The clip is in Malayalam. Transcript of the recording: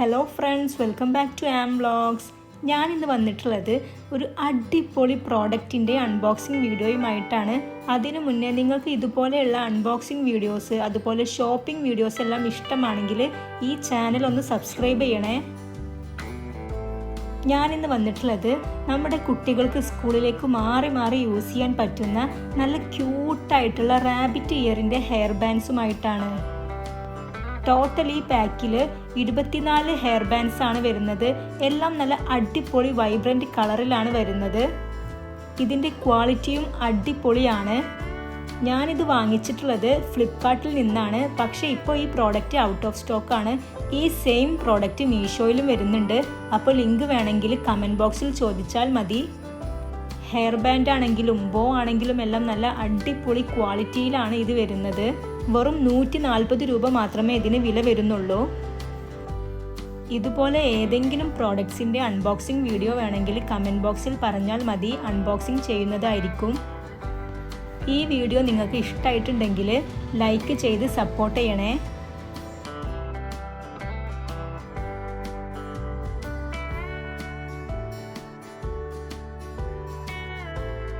Hello friends welcome back to M vlogs ഞാൻ ഇന്ന് വന്നിട്ടുള്ളത് ഒരു അടിപൊളി പ്രോഡക്റ്റിന്റെ അൺബോക്സിങ് വീഡിയോയുമായിട്ടാണ് അതിനു മുന്നേ നിങ്ങൾക്ക് ഇതുപോലെയുള്ള അൺബോക്സിങ് വീഡിയോസ് അതുപോലെ ഷോപ്പിംഗ് വീഡിയോസ് എല്ലാം ഇഷ്ടമാണെങ്കിൽ ഈ ചാനൽ ഒന്ന് സബ്സ്ക്രൈബ് ചെയ്യണേ. ഞാനിന്ന് വന്നിട്ടുള്ളത് നമ്മുടെ കുട്ടികൾക്ക് സ്കൂളിലേക്ക് മാറി മാറി യൂസ് ചെയ്യാൻ പറ്റുന്ന നല്ല ക്യൂട്ടായിട്ടുള്ള റാബിറ്റ് ഇയറിന്റെ ഹെയർ ബാൻഡ്സുമായിട്ടാണ് ടോട്ടൽ ഈ പാക്കിൽ ഇരുപത്തിനാല് ഹെയർ ബാൻഡ്സ് ആണ് വരുന്നത്. എല്ലാം നല്ല അടിപൊളി വൈബ്രന്റ് കളറിലാണ് വരുന്നത്. ഇതിന്റെ ക്വാളിറ്റിയും അടിപൊളിയാണ്. ഞാനിത് വാങ്ങിച്ചിട്ടുള്ളത് ഫ്ലിപ്പ്കാർട്ടിൽ നിന്നാണ്. പക്ഷേ ഇപ്പോൾ ഈ പ്രോഡക്റ്റ് ഔട്ട് ഓഫ് സ്റ്റോക്കാണ് ഈ സെയിം പ്രോഡക്റ്റ് മീഷോയിലും വരുന്നുണ്ട്. അപ്പോൾ ലിങ്ക് വേണമെങ്കിൽ കമന്റ് ബോക്സിൽ ചോദിച്ചാൽ മതി. ഹെയർ ബാൻഡ് ആണെങ്കിലും ബോ ആണെങ്കിലും എല്ലാം നല്ല അടിപൊളി ക്വാളിറ്റിയിലാണ് ഇത് വരുന്നത്. വെറും നൂറ്റി നാൽപ്പത് രൂപ മാത്രമേ ഇതിന് വില വരുന്നുള്ളൂ. ഇതുപോലെ ഏതെങ്കിലും പ്രോഡക്ട്സിന്റെ അൺബോക്സിംഗ് വീഡിയോ വേണമെങ്കിൽ കമന്റ് ബോക്സിൽ പറഞ്ഞാൽ മതി. അൺബോക്സിംഗ് ചെയ്യുന്നതായിരിക്കും. ഈ വീഡിയോ നിങ്ങൾക്ക് ഇഷ്ടമായിട്ടുണ്ടെങ്കിൽ ലൈക്ക് ചെയ്ത് സപ്പോർട്ട് ചെയ്യണേ.